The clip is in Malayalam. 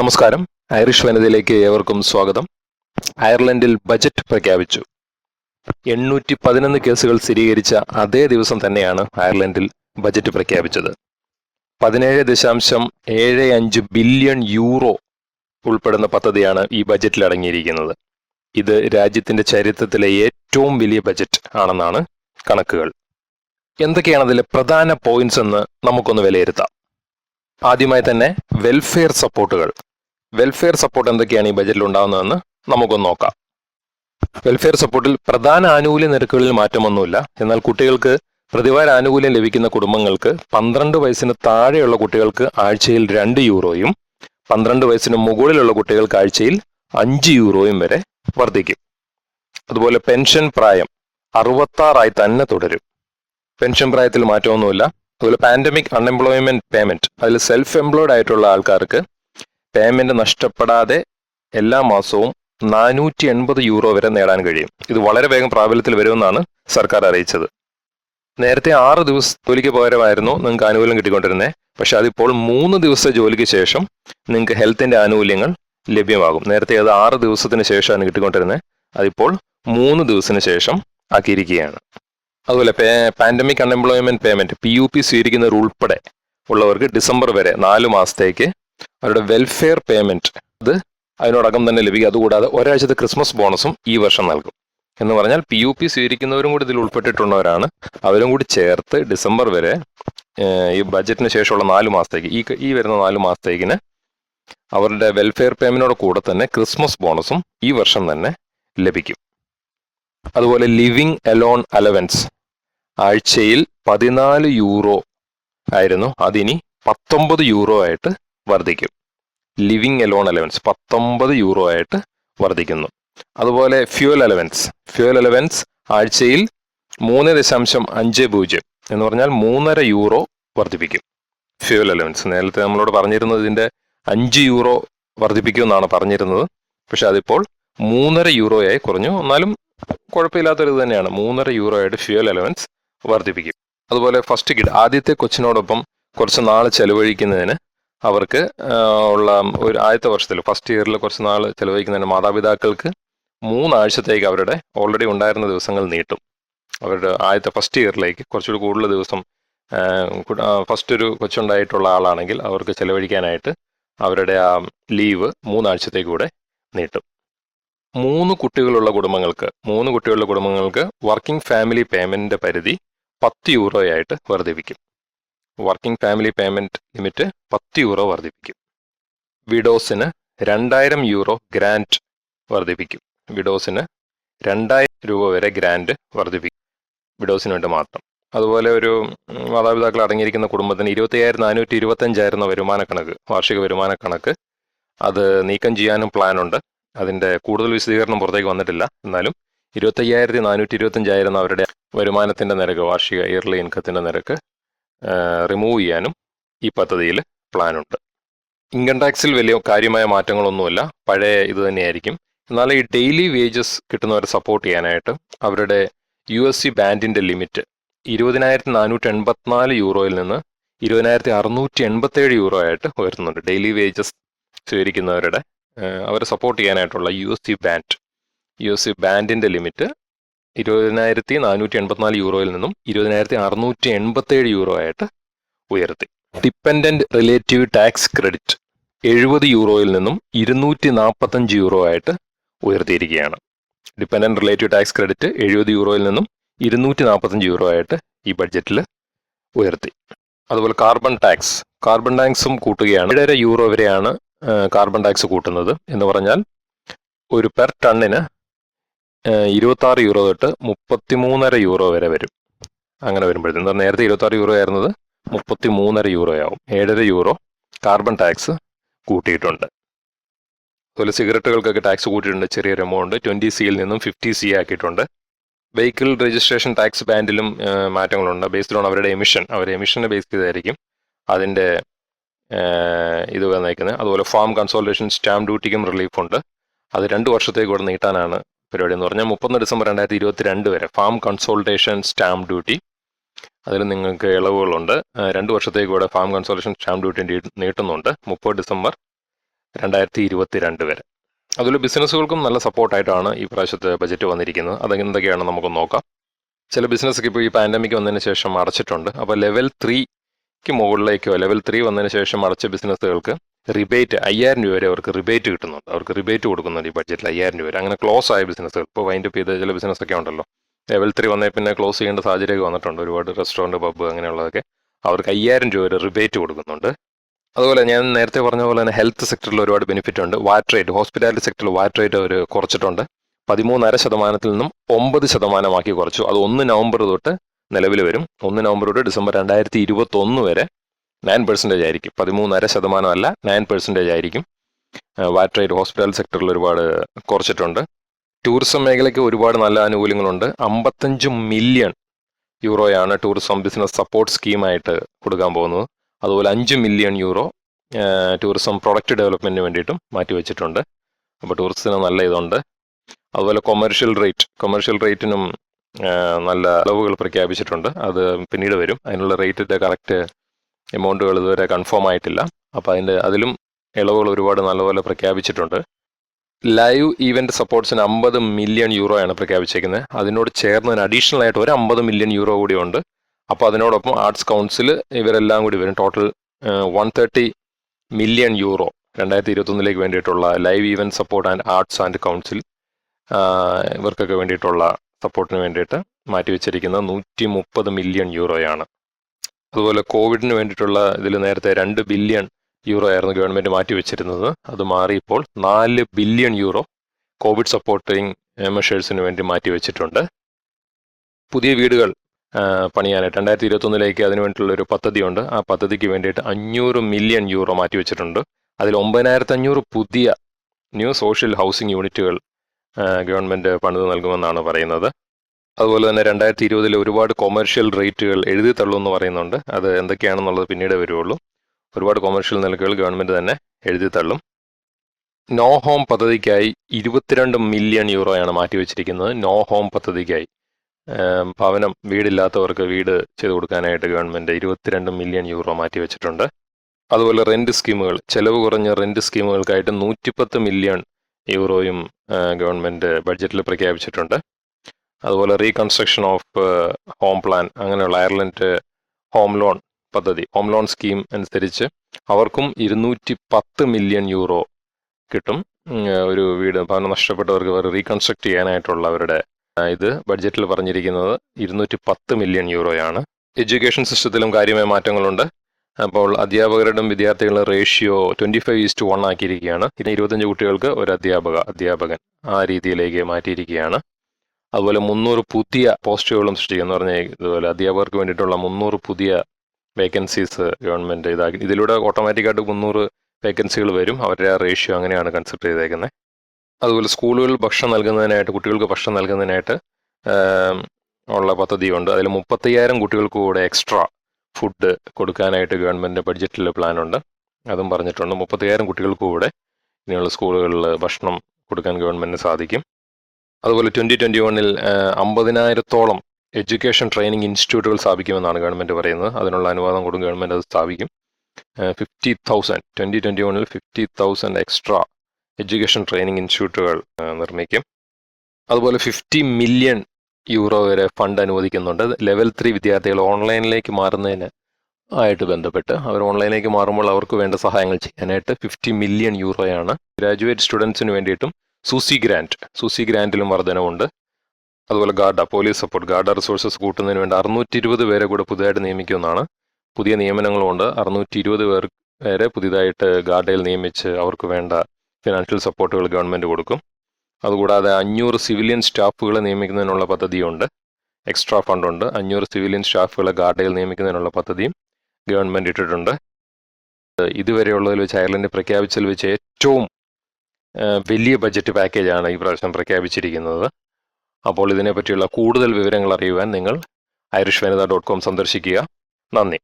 നമസ്കാരം. ഐറിഷ് വനിതയിലേക്ക് ഏവർക്കും സ്വാഗതം. അയർലൻഡിൽ ബജറ്റ് പ്രഖ്യാപിച്ചു. എണ്ണൂറ്റി പതിനൊന്ന് കേസുകൾ സ്ഥിരീകരിച്ച അതേ ദിവസം തന്നെയാണ് അയർലൻഡിൽ ബജറ്റ് പ്രഖ്യാപിച്ചത്. പതിനേഴ് ദശാംശം ഏഴ് അഞ്ച് ബില്യൺ യൂറോ ഉൾപ്പെടുന്ന പദ്ധതിയാണ് ഈ ബജറ്റിൽ അടങ്ങിയിരിക്കുന്നത്. ഇത് രാജ്യത്തിന്റെ ചരിത്രത്തിലെ ഏറ്റവും വലിയ ബജറ്റ് ആണെന്നാണ് കണക്കുകൾ. എന്തൊക്കെയാണ് അതിലെ പ്രധാന പോയിന്റ്സ് എന്ന് നമുക്കൊന്ന് വിലയിരുത്താം. ആദ്യമായി തന്നെ വെൽഫെയർ സപ്പോർട്ടുകൾ വെൽഫെയർ സപ്പോർട്ട് എന്തൊക്കെയാണ് ഈ ബജറ്റിൽ ഉണ്ടാകുന്നതെന്ന് നമുക്കൊന്ന് നോക്കാം. വെൽഫെയർ സപ്പോർട്ടിൽ പ്രധാന ആനുകൂല്യ നിരക്കുകളിൽ മാറ്റമൊന്നുമില്ല. എന്നാൽ കുട്ടികൾക്ക് പ്രതിവാര ആനുകൂല്യം ലഭിക്കുന്ന കുടുംബങ്ങൾക്ക് പന്ത്രണ്ട് വയസ്സിന് താഴെയുള്ള കുട്ടികൾക്ക് ആഴ്ചയിൽ രണ്ട് യൂറോയും പന്ത്രണ്ട് വയസ്സിന് മുകളിലുള്ള കുട്ടികൾക്ക് ആഴ്ചയിൽ അഞ്ച് യൂറോയും വരെ വർദ്ധിക്കും. അതുപോലെ പെൻഷൻ പ്രായം അറുപത്താറായി തന്നെ തുടരും. പെൻഷൻ പ്രായത്തിൽ മാറ്റമൊന്നുമില്ല. അതുപോലെ പാൻഡമിക് അൺഎംപ്ലോയ്മെന്റ് പേയ്മെന്റ് അതിൽ സെൽഫ് എംപ്ലോയ്ഡ് ആയിട്ടുള്ള ആൾക്കാർക്ക് പേയ്മെന്റ് നഷ്ടപ്പെടാതെ എല്ലാ മാസവും നാനൂറ്റി എൺപത് യൂറോ വരെ നേടാൻ കഴിയും. ഇത് വളരെ വേഗം പ്രാബല്യത്തിൽ വരുമെന്നാണ് സർക്കാർ അറിയിച്ചത്. നേരത്തെ ആറ് ദിവസം ജോലിക്ക് പകരമായിരുന്നു നിങ്ങൾക്ക് ആനുകൂല്യം കിട്ടിക്കൊണ്ടിരുന്നത് പക്ഷെ അതിപ്പോൾ മൂന്ന് ദിവസത്തെ ജോലിക്ക് ശേഷം നിങ്ങൾക്ക് ഹെൽത്തിന്റെ ആനുകൂല്യങ്ങൾ ലഭ്യമാകും. നേരത്തെ അത് ആറ് ദിവസത്തിന് ശേഷമാണ് കിട്ടിക്കൊണ്ടിരുന്നത് അതിപ്പോൾ മൂന്ന് ദിവസത്തിന് ശേഷം ആക്കിയിരിക്കുകയാണ്. അതുപോലെ pandemic unemployment payment P U P സ്വീകരിക്കുന്നവർ ഉൾപ്പെടെ ഉള്ളവർക്ക് ഡിസംബർ വരെ നാല് മാസത്തേക്ക് അവരുടെ വെൽഫെയർ പേയ്മെന്റ് അത് അതിനോടകം തന്നെ ലഭിക്കും. അതുകൂടാതെ ഒരാഴ്ചത്തെ ക്രിസ്മസ് ബോണസും ഈ വർഷം നൽകും. എന്ന് പറഞ്ഞാൽ പി യു പി സ്വീകരിക്കുന്നവരും കൂടി ഇതിൽ ഉൾപ്പെട്ടിട്ടുള്ളവരാണ്. അവരും കൂടി ചേർത്ത് ഡിസംബർ വരെ ഈ ബജറ്റിന് ശേഷമുള്ള നാല് മാസത്തേക്ക് ഈ ഈ വരുന്ന നാല് മാസത്തേക്കിന് അവരുടെ വെൽഫെയർ പേയ്മെന്റിനോട് കൂടെ തന്നെ ക്രിസ്മസ് ബോണസും ഈ വർഷം തന്നെ ലഭിക്കും. അതുപോലെ ലിവിങ് അലോൺ അലവൻസ് ആഴ്ചയിൽ പതിനാല് യൂറോ ആയിരുന്നു. അതിനി പത്തൊമ്പത് യൂറോ ആയിട്ട് വർദ്ധിക്കും. ലിവിങ് എലോൺ അലവൻസ് പത്തൊമ്പത് യൂറോ ആയിട്ട് വർദ്ധിക്കുന്നു. അതുപോലെ ഫ്യൂൽ അലവൻസ് ഫ്യൂൽ അലവൻസ് ആഴ്ചയിൽ മൂന്ന് ദശാംശം അഞ്ച് പൂജ്യം എന്ന് പറഞ്ഞാൽ മൂന്നര യൂറോ വർദ്ധിപ്പിക്കും. ഫ്യൂൽ അലവൻസ് നേരത്തെ നമ്മളോട് പറഞ്ഞിരുന്നത് ഇതിന്റെ അഞ്ച് യൂറോ വർദ്ധിപ്പിക്കുമെന്നാണ് പറഞ്ഞിരുന്നത്. പക്ഷെ അതിപ്പോൾ മൂന്നര യൂറോയായി കുറഞ്ഞു. എന്നാലും കുഴപ്പമില്ലാത്തൊരു തന്നെയാണ്. മൂന്നര യൂറോ ആയിട്ട് ഫ്യൂൽ അലവൻസ് വർദ്ധിപ്പിക്കും. അതുപോലെ ഫസ്റ്റ് കിഡ് ആദ്യത്തെ കൊച്ചിനോടൊപ്പം കുറച്ച് നാൾ ചെലവഴിക്കുന്നതിന് അവർക്ക് ഉള്ള ഒരു ആദ്യത്തെ വർഷത്തിൽ ഫസ്റ്റ് ഇയറിൽ കുറച്ച് നാൾ ചെലവഴിക്കുന്നതിന് മാതാപിതാക്കൾക്ക് മൂന്നാഴ്ചത്തേക്ക് അവരുടെ ഓൾറെഡി ഉണ്ടായിരുന്ന ദിവസങ്ങൾ നീട്ടും. അവരുടെ ആദ്യത്തെ ഫസ്റ്റ് ഇയറിലേക്ക് കുറച്ചുകൂടി കൂടുതൽ ദിവസം ഫസ്റ്റ് ഒരു കൊച്ചുണ്ടായിട്ടുള്ള ആളാണെങ്കിൽ അവർക്ക് ചെലവഴിക്കാനായിട്ട് അവരുടെ ആ ലീവ് മൂന്നാഴ്ചത്തേക്ക് കൂടെ നീട്ടും. മൂന്ന് കുട്ടികളുള്ള കുടുംബങ്ങൾക്ക് മൂന്ന് കുട്ടികളുള്ള കുടുംബങ്ങൾക്ക് വർക്കിംഗ് ഫാമിലി പേയ്മെന്റിന്റെ പരിധി പത്ത് യൂറോയായിട്ട് വർദ്ധിപ്പിക്കും. വർക്കിംഗ് ഫാമിലി പേയ്മെന്റ് ലിമിറ്റ് പത്ത് യൂറോ വർദ്ധിപ്പിക്കും. വിഡോസിന് രണ്ടായിരം യൂറോ ഗ്രാൻഡ് വർദ്ധിപ്പിക്കും. വിഡോസിന് രണ്ടായിരം രൂപ വരെ ഗ്രാൻഡ് വർദ്ധിപ്പിക്കും. വിഡോസിന് വേണ്ടി മാത്രം. അതുപോലെ ഒരു മാതാപിതാക്കൾ അടങ്ങിയിരിക്കുന്ന കുടുംബത്തിന് ഇരുപത്തി ആയിരത്തി നാനൂറ്റി ഇരുപത്തഞ്ചായിരുന്ന വരുമാന കണക്ക് വാർഷിക വരുമാന കണക്ക് അത് നീക്കം ചെയ്യാനും പ്ലാനുണ്ട് അതിന്റെ കൂടുതൽ വിശദീകരണം പുറത്തേക്ക് വന്നിട്ടില്ല. എന്നാലും ഇരുപത്തയ്യായിരത്തി നാനൂറ്റി ഇരുപത്തഞ്ചായിരുന്ന അവരുടെ വരുമാനത്തിന്റെ നിരക്ക് വാർഷിക ഇയർലി ഇൻകത്തിന്റെ നിരക്ക് റിമൂവ് ചെയ്യാനും ഈ പദ്ധതിയിൽ പ്ലാനുണ്ട് ഇൻകം ടാക്സിൽ വലിയ കാര്യമായ മാറ്റങ്ങളൊന്നുമില്ല. പഴയ ഇത് തന്നെയായിരിക്കും. എന്നാൽ ഈ ഡെയിലി വേജസ് കിട്ടുന്നവരെ സപ്പോർട്ട് ചെയ്യാനായിട്ട് അവരുടെ യു എസ് സി ബാൻഡിന്റെ ലിമിറ്റ് ഇരുപതിനായിരത്തി നാനൂറ്റി എൺപത്തിനാല് യൂറോയിൽ നിന്ന് ഇരുപതിനായിരത്തി അറുന്നൂറ്റി എൺപത്തേഴ് യൂറോ ആയിട്ട് ഉയർത്തുന്നുണ്ട്. ഡെയിലി വേജസ് സ്വീകരിക്കുന്നവരുടെ അവരെ സപ്പോർട്ട് ചെയ്യാനായിട്ടുള്ള U S C band U S C ബാൻഡിന്റെ limit ഇരുപതിനായിരത്തി നാനൂറ്റി എൺപത്തിനാല് യൂറോയിൽ നിന്നും ഇരുപതിനായിരത്തി അറുന്നൂറ്റി എൺപത്തേഴ് യൂറോ ആയിട്ട് ഉയർത്തി. ഡിപ്പെൻഡന്റ് റിലേറ്റീവ് ടാക്സ് ക്രെഡിറ്റ് എഴുപത് യൂറോയിൽ നിന്നും ഇരുന്നൂറ്റി നാൽപ്പത്തഞ്ച് യൂറോ ആയിട്ട് ഉയർത്തിയിരിക്കുകയാണ്. ഡിപ്പെൻഡന്റ് റിലേറ്റീവ് ടാക്സ് ക്രെഡിറ്റ് എഴുപത് യൂറോയിൽ നിന്നും ഇരുന്നൂറ്റി നാൽപ്പത്തഞ്ച് യൂറോ ആയിട്ട് ഈ ബഡ്ജറ്റിൽ ഉയർത്തി. അതുപോലെ കാർബൺ ടാക്സ് കാർബൺ ടാക്സും കൂട്ടുകയാണ്. ഏഴര യൂറോ വരെയാണ് കാർബൺ ടാക്സ് കൂട്ടുന്നത് എന്ന് പറഞ്ഞാൽ ഒരു പെർ ടണ്ണിന് ഇരുപത്തി ആറ് യൂറോ തൊട്ട് മുപ്പത്തിമൂന്നര യൂറോ വരെ വരും. അങ്ങനെ വരുമ്പോഴത്തേക്കും നേരത്തെ ഇരുപത്തി ആറ് യൂറോ ആയിരുന്നത്? മുപ്പത്തി മൂന്നര യൂറോ ആവും. ഏഴര യൂറോ കാർബൺ ടാക്സ് കൂട്ടിയിട്ടുണ്ട്. അതുപോലെ സിഗരറ്റുകൾക്കൊക്കെ ടാക്സ് കൂട്ടിയിട്ടുണ്ട്. ചെറിയൊരു എമൗണ്ട് ട്വന്റി സിയിൽ നിന്നും ഫിഫ്റ്റി സി ആക്കിയിട്ടുണ്ട്. വെഹിക്കിൾ രജിസ്ട്രേഷൻ ടാക്സ് ബാൻഡിലും മാറ്റങ്ങളുണ്ട്. ബേസ്ഡ് ഓൺ അവരുടെ എമിഷൻ അവരുടെ എമിഷനെ ബേസ് ചെയ്തായിരിക്കും അതിന്റെ ഇത് വന്നേക്കുന്നത്. അതുപോലെ ഫാം കൺസോൾട്ടേഷൻ സ്റ്റാമ്പ് ഡ്യൂട്ടിക്കും റിലീഫ് ഉണ്ട്. അത് രണ്ട് വർഷത്തേക്ക് കൂടെ നീട്ടാനാണ് പരിപാടി എന്ന് പറഞ്ഞാൽ മുപ്പത്തൊന്ന് ഡിസംബർ രണ്ടായിരത്തി ഇരുപത്തി രണ്ട് വരെ ഫാം കൺസോൾട്ടേഷൻ സ്റ്റാമ്പ് ഡ്യൂട്ടി. അതിൽ നിങ്ങൾക്ക് ഇളവുകളുണ്ട്. രണ്ട് വർഷത്തേക്ക് കൂടെ ഫാം കൺസോൾട്ടേഷൻ സ്റ്റാമ്പ് ഡ്യൂട്ടി നീട്ടുന്നുണ്ട്. മുപ്പത് ഡിസംബർ രണ്ടായിരത്തി ഇരുപത്തിരണ്ട് വരെ. അതിൽ ബിസിനസ്സുകൾക്കും നല്ല സപ്പോർട്ടായിട്ടാണ് ഈ പ്രാവശ്യത്തെ ബജറ്റ് വന്നിരിക്കുന്നത്. അതെന്തൊക്കെയാണ് നമുക്ക് നോക്കാം. ചില ബിസിനസ്സൊക്കെ ഇപ്പോൾ ഈ പാൻഡമിക് വന്നതിന് ശേഷം അടച്ചിട്ടുണ്ട്. അപ്പോൾ ലെവൽ ത്രീക്ക് മുകളിലേക്കോ ലെവൽ ത്രീ വന്നതിന് ശേഷം അടച്ച ബിസിനസ്സുകൾക്ക് റിബേറ്റ് അയ്യായിരം രൂപ വരെ അവർക്ക് റിബേറ്റ് കിട്ടുന്നുണ്ട്. അവർക്ക് റിബേറ്റ് കൊടുക്കുന്നുണ്ട് ഈ ബഡ്ജറ്റിൽ അയ്യായിരം രൂപ വരെ. അങ്ങനെ ക്ലോസ് ആയ ബിസിനസ്സുകൾ ഇപ്പോൾ വൈൻഡപ്പ് ചെയ്ത ചില ബിസിനസ്സൊക്കെ ഉണ്ടല്ലോ. ലെവൽ ത്രീ വന്നേ പിന്നെ ക്ലോസ് ചെയ്യേണ്ട സാഹചര്യമൊക്കെ വന്നിട്ടുണ്ട്. ഒരുപാട് റെസ്റ്റോറന്റ് പബ്ബ് അങ്ങനെയുള്ളതൊക്കെ. അവർക്ക് അയ്യായിരം രൂപ വരെ റിബേറ്റ് കൊടുക്കുന്നുണ്ട്. അതുപോലെ ഞാൻ നേരത്തെ പറഞ്ഞ പോലെ തന്നെ ഹെൽത്ത് സെക്ടറിൽ ഒരുപാട് ബെനിഫിറ്റ് ഉണ്ട്. വാറ്റ് റേറ്റ് ഹോസ്പിറ്റാലിറ്റി സെക്ടറിൽ വാറ്റ് റേറ്റ് അവർ കുറച്ചിട്ടുണ്ട്. പതിമൂന്നര ശതമാനത്തിൽ നിന്നും ഒമ്പത് ശതമാനമാക്കി കുറച്ചു. അത് ഒന്ന് നവംബർ തൊട്ട് നിലവിൽ വരും. ഒന്ന് നവംബർ തൊട്ട് ഡിസംബർ രണ്ടായിരത്തി ഇരുപത്തൊന്ന് വരെ നയൻ പെർസെന്റേജ് ആയിരിക്കും. പതിമൂന്നര ശതമാനമല്ല നയൻ പെർസെന്റേജ് ആയിരിക്കും. വാറ്റ് റേറ്റ് ഹോസ്പിറ്റൽ സെക്ടറിൽ ഒരുപാട് കുറച്ചിട്ടുണ്ട്. ടൂറിസം മേഖലയ്ക്ക് ഒരുപാട് നല്ല ആനുകൂല്യങ്ങളുണ്ട്. അമ്പത്തഞ്ച് മില്യൺ യൂറോയാണ് ടൂറിസം ബിസിനസ് സപ്പോർട്ട് സ്കീമായിട്ട് കൊടുക്കാൻ പോകുന്നത്. അതുപോലെ അഞ്ച് മില്യൺ യൂറോ ടൂറിസം പ്രൊഡക്റ്റ് ഡെവലപ്മെന്റിന് വേണ്ടിയിട്ടും മാറ്റി വെച്ചിട്ടുണ്ട് അപ്പോൾ ടൂറിസത്തിന് നല്ല ഇതുണ്ട്. അതുപോലെ കൊമേർഷ്യൽ റേറ്റ് കൊമേർഷ്യൽ റേറ്റിനും നല്ല അളവുകൾ പ്രഖ്യാപിച്ചിട്ടുണ്ട്. അത് പിന്നീട് വരും. അതിനുള്ള റേറ്റിന്റെ കറക്റ്റ് എമൗണ്ടുകൾ ഇതുവരെ കൺഫേം ആയിട്ടില്ല. അപ്പോൾ അതിന്റെ അതിലും ഇളവുകൾ ഒരുപാട് നല്ലപോലെ പ്രഖ്യാപിച്ചിട്ടുണ്ട്. ലൈവ് ഈവന്റ് സപ്പോർട്ട്സിന് അമ്പത് മില്യൺ യൂറോയാണ് പ്രഖ്യാപിച്ചേക്കുന്നത്. അതിനോട് ചേർന്ന് ഒരു അഡീഷണൽ ആയിട്ട് ഒരു അമ്പത് മില്യൺ യൂറോ കൂടി ഉണ്ട്. അപ്പോൾ അതിനോടൊപ്പം ആർട്സ് കൗൺസിൽ ഇവരെല്ലാം കൂടി വരും. Total one thirty million euro രണ്ടായിരത്തി ഇരുപത്തൊന്നിലേക്ക് വേണ്ടിയിട്ടുള്ള live event support and arts and council ഇവർക്കൊക്കെ വേണ്ടിയിട്ടുള്ള സപ്പോർട്ടിന് വേണ്ടിയിട്ട് മാറ്റിവെച്ചിരിക്കുന്നത് നൂറ്റി മുപ്പത് മില്യൺ യൂറോയാണ് അതുപോലെ കോവിഡിന് വേണ്ടിയിട്ടുള്ള ഇതിൽ നേരത്തെ രണ്ട് ബില്യൺ യൂറോ ആയിരുന്നു ഗവൺമെന്റ് മാറ്റിവെച്ചിരുന്നത്. അത് മാറി ഇപ്പോൾ നാല് ബില്യൺ യൂറോ കോവിഡ് സപ്പോർട്ടിങ് മെഷേഴ്സിന് വേണ്ടി മാറ്റിവെച്ചിട്ടുണ്ട്. പുതിയ വീടുകൾ പണിയാനായിട്ട് രണ്ടായിരത്തി ഇരുപത്തൊന്നിലേക്ക് അതിന് വേണ്ടിയിട്ടുള്ള ഒരു പദ്ധതിയുണ്ട്. ആ പദ്ധതിക്ക് വേണ്ടിയിട്ട് അഞ്ഞൂറ് മില്യൺ യൂറോ മാറ്റിവെച്ചിട്ടുണ്ട്. അതിൽ ഒമ്പതിനായിരത്തി അഞ്ഞൂറ് പുതിയ ന്യൂ സോഷ്യൽ ഹൗസിംഗ് യൂണിറ്റുകൾ ഗവൺമെന്റ് പണിത് നൽകുമെന്നാണ് പറയുന്നത്. അതുപോലെ തന്നെ രണ്ടായിരത്തി ഇരുപതിൽ ഒരുപാട് കൊമേഴ്ഷ്യൽ റേറ്റുകൾ എഴുതി തള്ളൂ എന്ന് പറയുന്നുണ്ട്. അത് എന്തൊക്കെയാണെന്നുള്ളത് പിന്നീട് വരുവുള്ളൂ. ഒരുപാട് കൊമേഴ്ഷ്യൽ നിലക്കുകൾ ഗവൺമെന്റ് തന്നെ എഴുതി തള്ളും. നോ ഹോം പദ്ധതിക്കായി ഇരുപത്തിരണ്ട് മില്യൺ യൂറോയാണ് മാറ്റിവെച്ചിരിക്കുന്നത്. നോ ഹോം പദ്ധതിക്കായി. ഭവനം വീടില്ലാത്തവർക്ക് വീട് ചെയ്തു കൊടുക്കാനായിട്ട് ഗവൺമെന്റ് ഇരുപത്തിരണ്ട് മില്യൺ യൂറോ മാറ്റിവെച്ചിട്ടുണ്ട്. അതുപോലെ റെന്റ് സ്കീമുകൾ ചെലവ് കുറഞ്ഞ റെന്റ് സ്കീമുകൾക്കായിട്ട് നൂറ്റിപ്പത്ത് മില്യൺ യൂറോയും ഗവൺമെന്റ് ബഡ്ജറ്റിൽ പ്രഖ്യാപിച്ചിട്ടുണ്ട്. അതുപോലെ റീകൺസ്ട്രക്ഷൻ ഓഫ് ഹോം പ്ലാൻ അങ്ങനെയുള്ള അയർലൻഡ് ഹോം ലോൺ പദ്ധതി ഹോം ലോൺ സ്കീം അനുസരിച്ച് അവർക്കും ഇരുന്നൂറ്റി പത്ത് മില്യൺ യൂറോ കിട്ടും ഒരു വീട് ഭവനം നഷ്ടപ്പെട്ടവർക്ക് റീകൺസ്ട്രക്ട് ചെയ്യാനായിട്ടുള്ള അവരുടെ ഇത് ബഡ്ജറ്റിൽ പറഞ്ഞിരിക്കുന്നത് ഇരുന്നൂറ്റി പത്ത് മില്യൺ യൂറോയാണ് എഡ്യൂക്കേഷൻ സിസ്റ്റത്തിലും കാര്യമായ മാറ്റങ്ങളുണ്ട്. അപ്പോൾ അധ്യാപകരുടെയും വിദ്യാർത്ഥികളുടെ ratio twenty five is to one ആക്കിയിരിക്കുകയാണ്. പിന്നെ ഇരുപത്തഞ്ച് കുട്ടികൾക്ക് ഒരു അധ്യാപക അധ്യാപകൻ ആ രീതിയിലേക്ക് മാറ്റിയിരിക്കുകയാണ്. അതുപോലെ മുന്നൂറ് പുതിയ പോസ്റ്റുകളും സൃഷ്ടിക്കുന്നു. പറഞ്ഞാൽ ഇതുപോലെ അധ്യാപകർക്ക് വേണ്ടിയിട്ടുള്ള മുന്നൂറ് പുതിയ വേക്കൻസീസ് ഗവൺമെന്റ് ഇതാക്കി ഇതിലൂടെ ഓട്ടോമാറ്റിക്കായിട്ട് മുന്നൂറ് വേക്കൻസികൾ വരും. അവരുടെ റേഷ്യോ അങ്ങനെയാണ് കൺസിഡർ ചെയ്തേക്കുന്നത് അതുപോലെ സ്കൂളുകളിൽ ഭക്ഷണം നൽകുന്നതിനായിട്ട് കുട്ടികൾക്ക് ഭക്ഷണം നൽകുന്നതിനായിട്ട് ഉള്ള പദ്ധതിയുണ്ട്. അതിൽ മുപ്പത്തയ്യായിരം കുട്ടികൾക്ക് കൂടെ എക്സ്ട്രാ ഫുഡ് കൊടുക്കാനായിട്ട് ഗവൺമെന്റിന്റെ ബഡ്ജറ്റിൽ പ്ലാനുണ്ട് അതും പറഞ്ഞിട്ടുണ്ട്. മുപ്പത്തയ്യായിരം കുട്ടികൾക്ക് കൂടെ ഇനിയുള്ള സ്കൂളുകളിൽ ഭക്ഷണം കൊടുക്കാൻ ഗവൺമെന്റിന് സാധിക്കും. അതുപോലെ ട്വന്റി ട്വന്റി വണ്ണിൽ അമ്പതിനായിരത്തോളം എഡ്യൂക്കേഷൻ ട്രെയിനിങ് ഇൻസ്റ്റിറ്റ്യൂട്ടുകൾ സ്ഥാപിക്കുമെന്നാണ് ഗവൺമെന്റ് പറയുന്നത്. അതിനുള്ള അനുവാദം കൊടുക്കും ഗവൺമെന്റ് അത് സ്ഥാപിക്കും. ഫിഫ്റ്റി തൗസൻഡ് ട്വന്റി ട്വന്റി വണ്ണിൽ fifty thousand extra education training ഇൻസ്റ്റിറ്റ്യൂട്ടുകൾ നിർമ്മിക്കും. അതുപോലെ ഫിഫ്റ്റി മില്യൺ യൂറോ വരെ ഫണ്ട് അനുവദിക്കുന്നുണ്ട്. ലെവൽ ത്രീ വിദ്യാർത്ഥികൾ ഓൺലൈനിലേക്ക് മാറുന്നതിന് ആയിട്ട് ബന്ധപ്പെട്ട് അവർ ഓൺലൈനിലേക്ക് മാറുമ്പോൾ അവർക്ക് വേണ്ട സഹായങ്ങൾ ചെയ്യാനായിട്ട് ഫിഫ്റ്റി മില്യൺ യൂറോയാണ്. ഗ്രാജുവേറ്റ് സ്റ്റുഡൻസിന് വേണ്ടിയിട്ടും സൂസി ഗ്രാൻഡ്. സൂസി ഗ്രാൻഡിലും വർധനവുണ്ട്. അതുപോലെ Garda police support. Garda resources കൂട്ടുന്നതിന് വേണ്ടി അറുന്നൂറ്റി ഇരുപത് പേരെ കൂടെ പുതിയതായിട്ട് നിയമിക്കുമെന്നാണ്. പുതിയ നിയമനങ്ങളുണ്ട് അറുന്നൂറ്റി ഇരുപത് പേർ പേരെ പുതിയതായിട്ട് ഗാർഡയിൽ നിയമിച്ച് അവർക്ക് വേണ്ട ഫിനാൻഷ്യൽ സപ്പോർട്ടുകൾ ഗവൺമെന്റ് കൊടുക്കും. അതുകൂടാതെ അഞ്ഞൂറ് സിവിലിയൻ സ്റ്റാഫുകളെ നിയമിക്കുന്നതിനുള്ള പദ്ധതിയുണ്ട്. എക്സ്ട്രാ ഫണ്ടുണ്ട് അഞ്ഞൂറ് സിവിലിയൻ സ്റ്റാഫുകളെ ഗാർഡയിൽ നിയമിക്കുന്നതിനുള്ള പദ്ധതിയും ഗവൺമെന്റ് ഇട്ടിട്ടുണ്ട്. ഇതുവരെയുള്ളതിൽ വെച്ച് അയർലൻഡ് പ്രഖ്യാപിച്ചതിൽ വെച്ച് ഏറ്റവും വലിയ ബജറ്റ് പാക്കേജാണ് ഈ പ്രാവശ്യം പ്രഖ്യാപിച്ചിരിക്കുന്നത്. അപ്പോൾ ഇതിനെപ്പറ്റിയുള്ള കൂടുതൽ വിവരങ്ങൾ അറിയുവാൻ നിങ്ങൾ ഐറിഷ് വനിത ഡോട്ട് കോം സന്ദർശിക്കുക. നന്ദി.